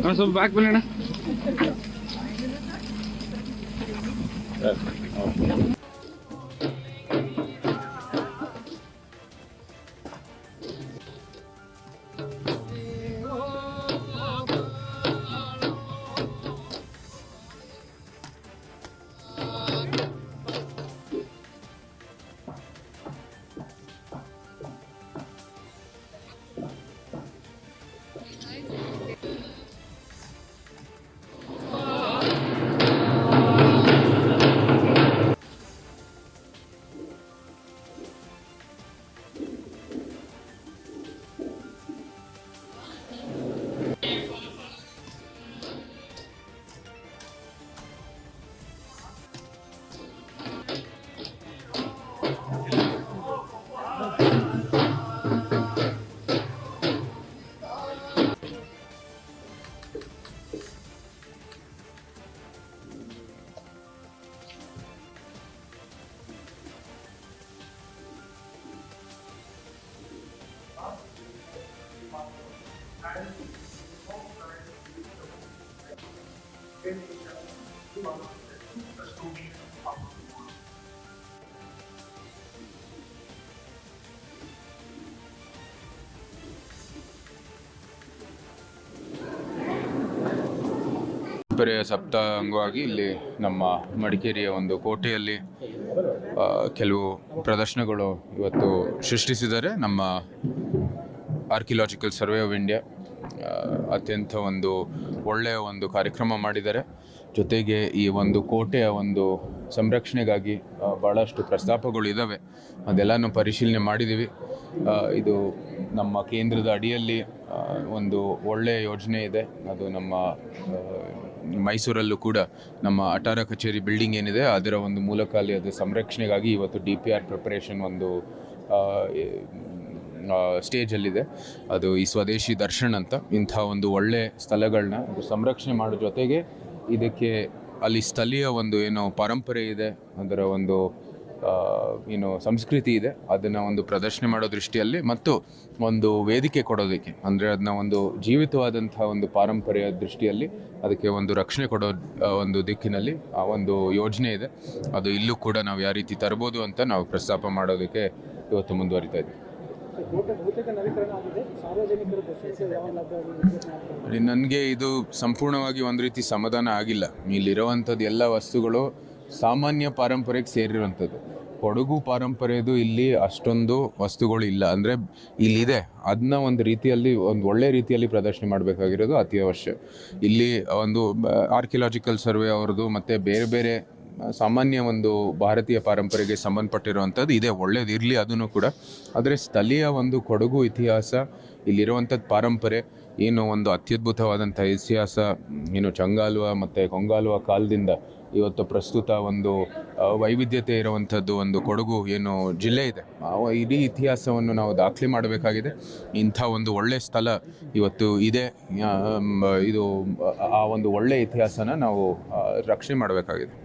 ಅಣ್ಣ ಸ್ವಲ್ಪ ಬ್ಯಾಕ್ ಬನ್ನಿ ಸಪ್ತಾಹ ಅಂಗವಾಗಿ ಇಲ್ಲಿ ನಮ್ಮ ಮಡಿಕೇರಿಯ ಒಂದು ಕೋಟೆಯಲ್ಲಿ ಕೆಲವು ಪ್ರದರ್ಶನಗಳು ಇವತ್ತು ಸೃಷ್ಟಿಸಿದ್ದಾರೆ. ನಮ್ಮ ಆರ್ಕಿಲಾಜಿಕಲ್ ಸರ್ವೆ ಆಫ್ ಇಂಡಿಯಾ ಅತ್ಯಂತ ಒಂದು ಒಳ್ಳೆಯ ಒಂದು ಕಾರ್ಯಕ್ರಮ ಮಾಡಿದ್ದಾರೆ. ಜೊತೆಗೆ ಈ ಒಂದು ಕೋಟೆಯ ಒಂದು ಸಂರಕ್ಷಣೆಗಾಗಿ ಭಾಳಷ್ಟು ಪ್ರಸ್ತಾಪಗಳು ಇದ್ದಾವೆ ಅದೆಲ್ಲನೂ ಪರಿಶೀಲನೆ ಮಾಡಿದ್ದೀವಿ ಇದು ನಮ್ಮ ಕೇಂದ್ರದ ಅಡಿಯಲ್ಲಿ ಒಂದು ಒಳ್ಳೆಯ ಯೋಜನೆ ಇದೆ. ಅದು ನಮ್ಮ ಮೈಸೂರಲ್ಲೂ ಕೂಡ ನಮ್ಮ ಅಟಾರ ಕಚೇರಿ ಬಿಲ್ಡಿಂಗ್ ಏನಿದೆ, ಅದರ ಒಂದು ಮೂಲಕ ಅಲ್ಲಿ ಅದು ಸಂರಕ್ಷಣೆಗಾಗಿ ಇವತ್ತು ಡಿ ಪಿ ಆರ್ ಪ್ರಿಪರೇಷನ್ ಒಂದು ಸ್ಟೇಜಲ್ಲಿದೆ. ಅದು ಈ ಸ್ವದೇಶಿ ದರ್ಶನ್ ಅಂತ. ಇಂಥ ಒಂದು ಒಳ್ಳೆ ಸ್ಥಳಗಳನ್ನ ಸಂರಕ್ಷಣೆ ಮಾಡೋ ಜೊತೆಗೆ ಇದಕ್ಕೆ ಅಲ್ಲಿ ಸ್ಥಳೀಯ ಒಂದು ಏನು ಪರಂಪರೆ ಇದೆ, ಅದರ ಒಂದು ಏನು ಸಂಸ್ಕೃತಿ ಇದೆ. ಅದನ್ನು ಒಂದು ಪ್ರದರ್ಶನ ಮಾಡೋ ದೃಷ್ಟಿಯಲ್ಲಿ ಮತ್ತು ಒಂದು ವೇದಿಕೆ ಕೊಡೋದಕ್ಕೆ. ಅಂದರೆ ಅದನ್ನ ಒಂದು ಜೀವಿತವಾದಂಥ ಒಂದು ಪಾರಂಪರೆಯ ದೃಷ್ಟಿಯಲ್ಲಿ ಅದಕ್ಕೆ ಒಂದು ರಕ್ಷಣೆ ಕೊಡೋ ಒಂದು ದಿಕ್ಕಿನಲ್ಲಿ ಆ ಒಂದು ಯೋಜನೆ ಇದೆ. ಅದು ಇಲ್ಲೂ ಕೂಡ ನಾವು ಯಾವ ರೀತಿ ತರ್ಬೋದು ಅಂತ ನಾವು ಪ್ರಸ್ತಾಪ ಮಾಡೋದಕ್ಕೆ ಇವತ್ತು ಮುಂದುವರಿತಾ ಇದ್ದೀವಿ. ನನಗೆ ಇದು ಸಂಪೂರ್ಣವಾಗಿ ಒಂದು ರೀತಿ ಸಮಾಧಾನ ಆಗಿಲ್ಲ. ಇಲ್ಲಿರುವಂಥದ್ದು ಎಲ್ಲ ವಸ್ತುಗಳು ಸಾಮಾನ್ಯ ಪಾರಂಪರೆಗೆ ಸೇರಿರುವಂಥದ್ದು. ಕೊಡಗು ಪಾರಂಪರೆಯದು ಇಲ್ಲಿ ಅಷ್ಟೊಂದು ವಸ್ತುಗಳು ಇಲ್ಲ. ಅಂದರೆ ಇಲ್ಲಿದೆ. ಅದನ್ನ ಒಂದು ರೀತಿಯಲ್ಲಿ, ಒಂದು ಒಳ್ಳೆ ರೀತಿಯಲ್ಲಿ ಪ್ರದರ್ಶನ ಮಾಡಬೇಕಾಗಿರೋದು ಅತಿ ಅವಶ್ಯ ಇಲ್ಲಿ ಒಂದು ಆರ್ಕಿಯಾಲಜಿಕಲ್ ಸರ್ವೆ ಅವ್ರದ್ದು, ಮತ್ತು ಬೇರೆ ಬೇರೆ ಸಾಮಾನ್ಯ ಒಂದು ಭಾರತೀಯ ಪರಂಪರೆಗೆ ಸಂಬಂಧಪಟ್ಟಿರುವಂಥದ್ದು ಇದೆ ಒಳ್ಳೇದಿರಲಿ ಅದನ್ನು ಕೂಡ. ಆದರೆ ಸ್ಥಳೀಯ ಒಂದು ಕೊಡಗು ಇತಿಹಾಸ, ಇಲ್ಲಿರುವಂಥದ್ದು ಪಾರಂಪರೆ, ಏನು ಒಂದು ಅತ್ಯದ್ಭುತವಾದಂಥ ಇತಿಹಾಸ, ಏನು ಚಂಗಾಲುವ ಮತ್ತು ಕೊಂಗಾಲುವ ಕಾಲದಿಂದ ಇವತ್ತು ಪ್ರಸ್ತುತ ಒಂದು ವೈವಿಧ್ಯತೆ ಇರುವಂಥದ್ದು ಒಂದು ಕೊಡಗು ಏನು ಜಿಲ್ಲೆ ಇದೆ. ಇಡೀ ಇತಿಹಾಸವನ್ನು ನಾವು ದಾಖಲೆ ಮಾಡಬೇಕಾಗಿದೆ. ಇಂಥ ಒಂದು ಒಳ್ಳೆಯ ಸ್ಥಳ ಇವತ್ತು ಇದೆ. ಇದು, ಆ ಒಂದು ಒಳ್ಳೆಯ ಇತಿಹಾಸನ ನಾವು ರಕ್ಷಣೆ ಮಾಡಬೇಕಾಗಿದೆ.